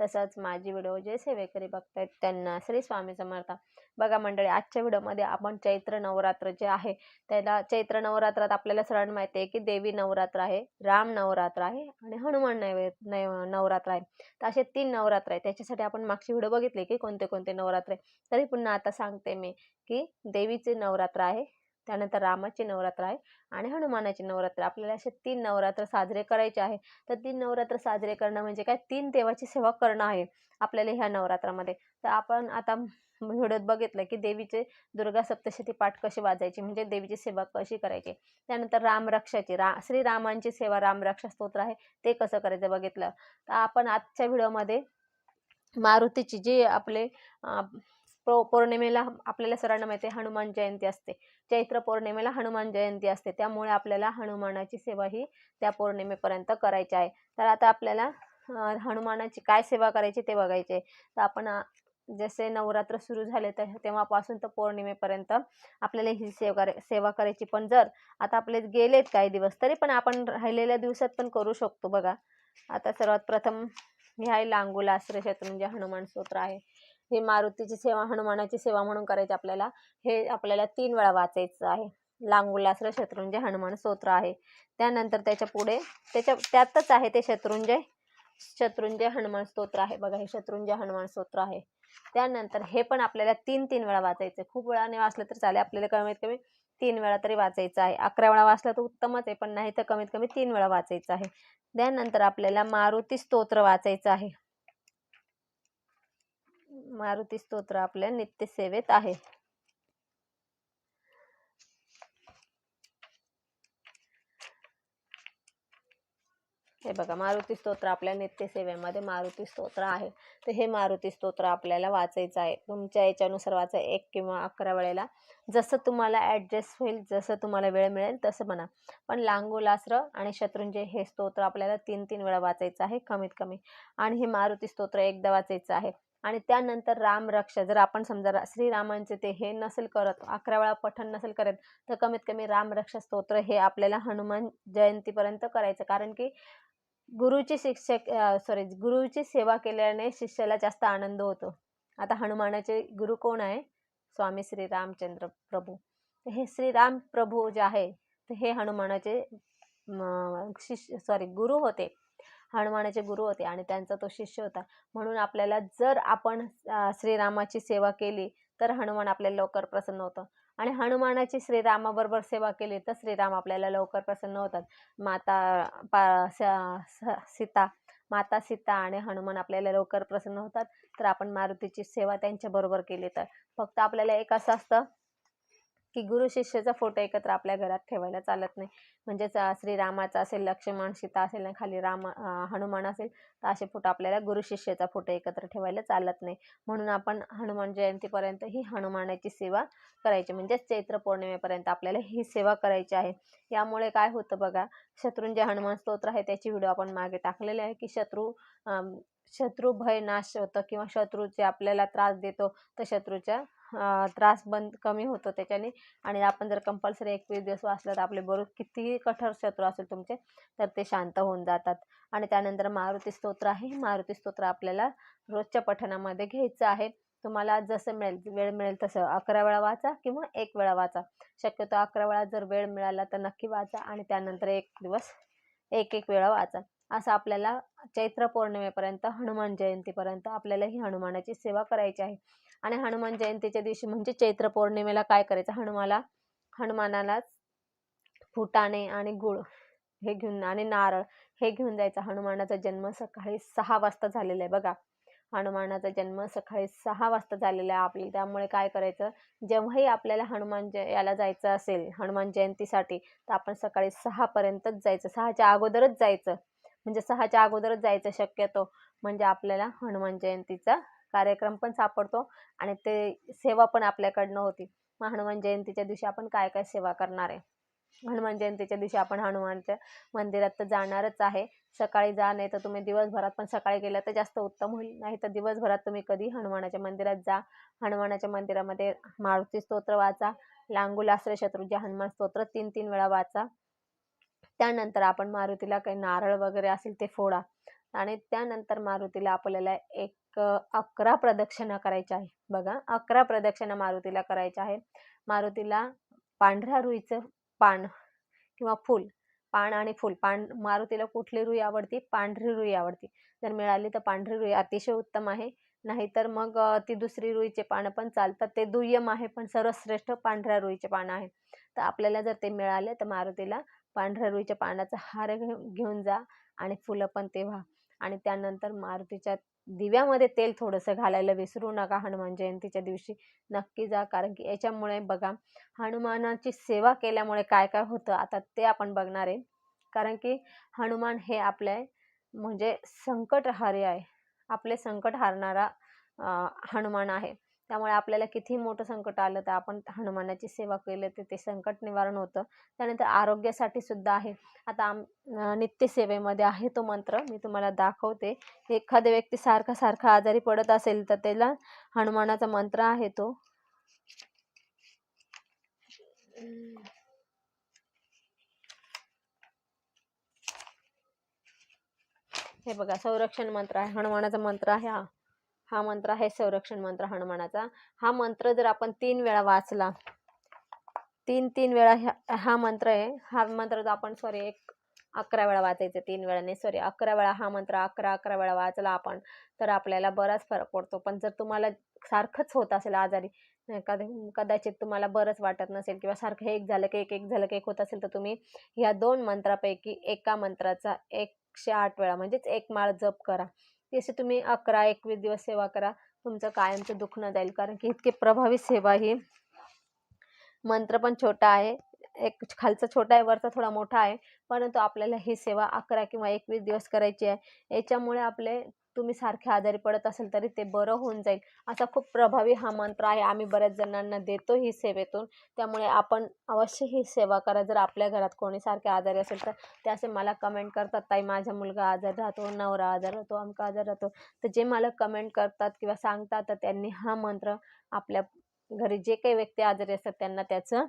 तसंच माझी व्हिडिओ जे सेवेकरी बघतायत त्यांना श्री स्वामी समर्थ. बघा मंडळी आजच्या व्हिडिओमध्ये आपण चैत्र नवरात्र जे आहे त्याला चैत्र नवरात्रात आपल्याला सगळ्यांना माहिती आहे की देवी नवरात्र आहे राम नवरात्र आहे आणि हनुमान नैवे नवरात्र आहे. तर असे तीन नवरात्र आहे त्याच्यासाठी आपण मागची व्हिडिओ बघितली की कोणते कोणते नवरात्र आहे? तरी पुन्हा आता सांगते मी की देवीचे नवरात्र आहे त्यानंतर रामाचे नवरात्र आहे आणि हनुमानाचे नवरात्र. आपल्याला असे तीन नवरात्र साजरे करायचे आहे. तर तीन नवरात्र साजरे करणं म्हणजे काय? तीन देवाची सेवा करणं आहे आपल्याला ह्या नवरात्रामध्ये. तर आपण आता व्हिडिओत बघितलं की देवीचे दुर्गा सप्तशती पाठ कसे वाजायची? म्हणजे देवीची सेवा कशी करायची? त्यानंतर रामरक्षाची रा श्रीरामांची सेवा रामरक्षा स्तोत्र आहे ते कसं करायचं बघितलं? तर आपण आजच्या व्हिडिओमध्ये मारुतीची जी आपले पौ पौर्णिमेला आपल्याला सर्वांना माहिती आहे हनुमान जयंती असते. चैत्र पौर्णिमेला हनुमान जयंती असते. त्यामुळे आपल्याला हनुमानाची सेवा ही त्या पौर्णिमेपर्यंत करायची आहे. तर आता आपल्याला हनुमानाची काय सेवा करायची ते बघायचे तर आपण जसे नवरात्र सुरू झाले तर तेव्हापासून तर पौर्णिमेपर्यंत आपल्याला ही सेवा सेवा करायची. पण जर आता आपले गेलेत काही दिवस तरी पण आपण राहिलेल्या दिवसात पण करू शकतो बघा. आता सर्वात प्रथम हे आहे लांगुला आश्रय म्हणजे हनुमान स्तोत्र आहे. हे मारुतीची सेवा हनुमानाची सेवा म्हणून करायची आपल्याला. हे आपल्याला तीन वेळा वाचायचं आहे. लांगुलास्त्र शत्रुंजय हनुमान स्तोत्र आहे. त्यानंतर त्याच्या पुढे त्याच्या त्यातच आहे ते शत्रुंजय. शत्रुंजय हनुमान स्तोत्र आहे. बघा हे शत्रुंजय हनुमान स्तोत्र आहे. त्यानंतर हे पण आपल्याला तीन तीन वेळा वाचायचं खूप वेळाने वाचलं तर चालेल. आपल्याला कमीत कमी तीन वेळा तरी वाचायचं आहे. अकरा वेळा वाचलं तर उत्तमच आहे पण नाही तर कमीत कमी तीन वेळा वाचायचं आहे. त्यानंतर आपल्याला मारुती स्तोत्र वाचायचं आहे. मारुती स्तोत्र आपल्या नित्यसेवेत आहे. हे बघा मारुती स्तोत्र आपल्या नित्यसेवेमध्ये मारुती स्तोत्र आहे. तर हे मारुती स्तोत्र आपल्याला वाचायचं आहे. तुमच्या याच्यानुसार वाचा एक किंवा अकरा वेळेला. जसं तुम्हाला ॲडजस्ट होईल जसं तुम्हाला वेळ मिळेल तसं म्हणा. पण लांगोलास्त्र आणि शत्रुंजय हे स्तोत्र आपल्याला तीन तीन वेळा वाचायचं आहे कमीत कमी. आणि हे मारुती स्तोत्र एकदा वाचायचं आहे. आणि त्यानंतर रामरक्षा जर आपण समजा श्रीरामांचे ते हे नसेल करत अकरा वेळा पठण नसेल करत तर कमीत कमी रामरक्षा स्तोत्र हे आपल्याला हनुमान जयंतीपर्यंत करायचं. कारण की गुरुची शिक्षक सॉरी गुरुची सेवा केल्याने शिष्याला जास्त आनंद होतो. आता हनुमानाचे गुरु कोण आहे? स्वामी श्री रामचंद्र प्रभू हे श्रीराम प्रभू जे आहे हे हनुमानाचे शिष्य सॉरी गुरु होते. हनुमानाचे गुरु होते आणि त्यांचा तो शिष्य होता. म्हणून आपल्याला जर आपण श्रीरामाची सेवा केली तर हनुमान आपल्याला लवकर प्रसन्न होतं. आणि हनुमानाची श्रीरामाबरोबर सेवा केली तर श्रीराम आपल्याला लवकर प्रसन्न होतात. माता पा सीता माता सीता आणि हनुमान आपल्याला लवकर प्रसन्न होतात. तर आपण मारुतीची सेवा त्यांच्याबरोबर केली तर. फक्त आपल्याला एक असं असतं की गुरु शिष्याचा फोटो एकत्र आपल्या घरात ठेवायला चालत नाही. म्हणजेच श्रीरामाचा असेल लक्ष्मण सीता असेल ना खाली राम हनुमान असेल तर असे फोटो आपल्याला गुरु शिष्याचा फोटो एकत्र ठेवायला चालत नाही. म्हणून आपण हनुमान जयंतीपर्यंत ही हनुमानाची सेवा करायची. म्हणजेच चैत्र पौर्णिमेपर्यंत आपल्याला ही सेवा करायची आहे. यामुळे काय होतं बघा शत्रूंचे हनुमान स्तोत्र आहे त्याची व्हिडिओ आपण मागे टाकलेले आहे की शत्रू शत्रू भय नाश होतं किंवा शत्रूचे आपल्याला त्रास देतो तर शत्रूच्या त्रास बंद कमी होतो त्याच्याने. आणि आपण जर कंपल्सरी एकवीस दिवस वाचलं तर आपले बरोबर कितीही कठोर शत्रू असेल तुमचे तर ते शांत होऊन जातात. आणि त्यानंतर मारुती स्तोत्र आहे. मारुती स्तोत्र आपल्याला रोजच्या पठणामध्ये घ्यायचं आहे. तुम्हाला जसं मिळेल वेळ मिळेल तसं. अकरा वेळा वाचा किंवा एक वेळा वाचा. शक्यतो अकरा वेळा जर वेळ मिळाला तर नक्की वाचा आणि त्यानंतर एक दिवस एक एक वेळा वाचा. असं आपल्याला चैत्र पौर्णिमेपर्यंत हनुमान जयंतीपर्यंत आपल्याला ही हनुमानाची सेवा करायची आहे. आणि हनुमान जयंतीच्या दिवशी म्हणजे चैत्र पौर्णिमेला काय करायचं? हनुमाला हनुमानाला फुटाणे आणि गुळ हे घेऊन आणि नारळ हे घेऊन जायचं. हनुमानाचा जन्म सकाळी सहा वाजता झालेला आहे बघा. हनुमानाचा जन्म सकाळी सहा वाजता झालेला आहे आपली. त्यामुळे काय करायचं? जेव्हाही आपल्याला हनुमान जय याला जायचं असेल हनुमान जयंतीसाठी तर आपण सकाळी सहापर्यंतच जायचं. सहाच्या अगोदरच जायचं. म्हणजे सहाच्या अगोदरच जायचं शक्यतो. म्हणजे आपल्याला हनुमान जयंतीचा कार्यक्रम पण सापडतो आणि ते सेवा पण आपल्याकडनं होती. मग हनुमान जयंतीच्या दिवशी आपण काय काय सेवा करणार आहे? हनुमान जयंतीच्या दिवशी आपण हनुमानच्या मंदिरात तर जाणारच आहे. सकाळी जा नाही तर तुम्ही दिवसभरात पण सकाळी गेलं तर जास्त उत्तम होईल. नाही तर दिवसभरात तुम्ही कधी हनुमानाच्या मंदिरात जा. हनुमानाच्या मंदिरामध्ये मारुती स्तोत्र वाचा. लांगुलाश्रय शत्रुजे हनुमान स्तोत्र तीन तीन वेळा वाचा. त्यानंतर आपण मारुतीला काही नारळ वगैरे असेल ते फोडा. आणि त्यानंतर मारुतीला आपल्याला एक अकरा प्रदक्षिणा करायच्या आहे बघा अकरा प्रदक्षिणा मारुतीला करायच्या आहे मारुतीला पांढऱ्या रुईचं पान किंवा फूल पान आणि फूल. पान मारुतीला कुठली रुई आवडती? पांढरी रुई आवडती. जर मिळाली तर पांढरी रुई अतिशय उत्तम आहे. नाहीतर मग ती दुसरी रुईचे पानं पण चालतात. ते दुय्यम आहे पण सर्वश्रेष्ठ पांढऱ्या रुईचे पानं आहे. तर आपल्याला जर ते मिळाले तर मारुतीला पांढऱ्या रुईच्या पानाचा हार घेऊन जा आणि फुलं पण तेव्हा आणि त्यानंतर मारुतीच्या दिव्यामध्ये तेल थोडंसं घालायला विसरू नका. हनुमान जयंतीच्या दिवशी नक्की जा. कारण की याच्यामुळे बघा हनुमानाची सेवा केल्यामुळे काय काय होतं? आता ते आपण बघणार आहे. कारण की हनुमान हे आपले म्हणजे संकटहारी आहे. आपले संकट हारणारा हनुमान आहे. त्यामुळे आपल्याला किती मोठं संकट आलं तर आपण हनुमानाची सेवा केली तर ते संकट निवारण होतं. त्यानंतर आरोग्यासाठी सुद्धा आहे. आता आम नित्यसेवेमध्ये आहे तो मंत्र. मी तुम्हाला दाखवते. एखाद्या व्यक्ती सारखा सारखा आजारी पडत असेल तर त्याला हनुमानाचा मंत्र आहे तो. हे बघा संरक्षण मंत्र आहे. हनुमानाचा मंत्र आहे हा. हा मंत्र आहे संरक्षण मंत्र हनुमानाचा. हा मंत्र जर आपण तीन वेळा वाचला तीन तीन वेळा ह्या- हा मंत्र आहे. हा मंत्र जर आपण सॉरी एक अकरा वेळा वाचायचं तीन वेळा नाही सॉरी अकरा वेळा हा मंत्र अकरा अकरा वेळा वाचला आपण तर आपल्याला बराच फरक पडतो. पण जर तुम्हाला सारखंच होत असेल आजारी कदा कदाचित तुम्हाला बरंच वाटत नसेल किंवा सारखं एक झालं की एक एक झालं की एक होत असेल तर तुम्ही ह्या दोन मंत्रापैकी एका मंत्राचा एकशे आठ वेळा म्हणजेच एक माळ जप करा. तसे तुम्ही अकरा एकवीस दिवस सेवा करा तुमचं कायमचं दुखणं जाईल कारण की इतकी प्रभावी सेवा ही. मंत्र पण छोटा आहे एक खालचा छोटा आहे वरचा थोडा मोठा आहे परंतु आपल्याला ही सेवा अकरा किंवा एकवीस दिवस करायची आहे. याच्यामुळे आपले तुम्ही सारखे आजारी पडत असेल तरी ते बरं होऊन जाईल. असा खूप प्रभावी हा मंत्र आहे. आम्ही बऱ्याच जणांना देतो ही सेवेतून. त्यामुळे आपण अवश्य ही सेवा करा. जर आपल्या घरात कोणी सारखे आजारी असेल तर ते असे मला कमेंट करतात ताई माझा मुलगा आजार राहतो नवरा आजार राहतो आमका आजार राहतो. तर जे मला कमेंट करतात किंवा सांगतात तर त्यांनी हा मंत्र आपल्या घरी जे काही व्यक्ती आजारी असतात त्यांना त्याचं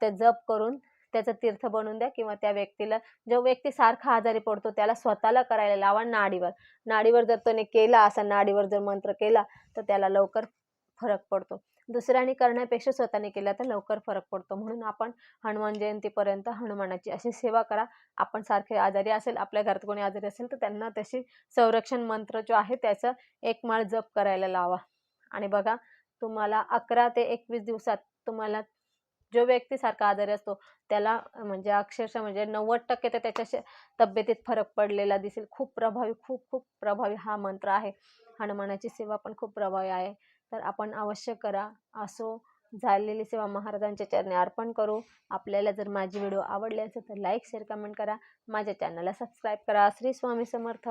ते जप करून त्याचं तीर्थ बनवून द्या किंवा त्या व्यक्तीला जो व्यक्ती सारखा आजारी पडतो त्याला स्वतःला करायला लावा नाडीवर. नाडीवर जर त्याने केला असा नाडीवर जर मंत्र केला तर त्याला लवकर फरक पडतो. दुसऱ्याने करण्यापेक्षा स्वतःने केला तर लवकर फरक पडतो. म्हणून आपण हनुमान जयंतीपर्यंत हनुमानाची अशी सेवा करा. आपण सारखे आजारी असेल आपल्या घरात कोणी आजारी असेल तर त्यांना तशी संरक्षण मंत्र जो आहे त्याचं एक माळ जप करायला लावा. आणि बघा तुम्हाला अकरा ते एकवीस दिवसात तुम्हाला जो व्यक्ती सारखा आजारी असतो त्याला म्हणजे अक्षरशः म्हणजे नव्वद टक्के तर त्याच्या तब्येतीत फरक पडलेला दिसेल. खूप प्रभावी खूप खूप प्रभावी हा मंत्र आहे. हनुमानाची सेवा पण खूप प्रभावी आहे. तर आपण अवश्य करा. असो झालेली सेवा महाराजांच्या चरणी अर्पण करू. आपल्याला जर माझी व्हिडिओ आवडली असेल तर लाईक शेअर कमेंट करा. माझ्या चॅनलला सबस्क्राईब करा. श्री स्वामी समर्थ.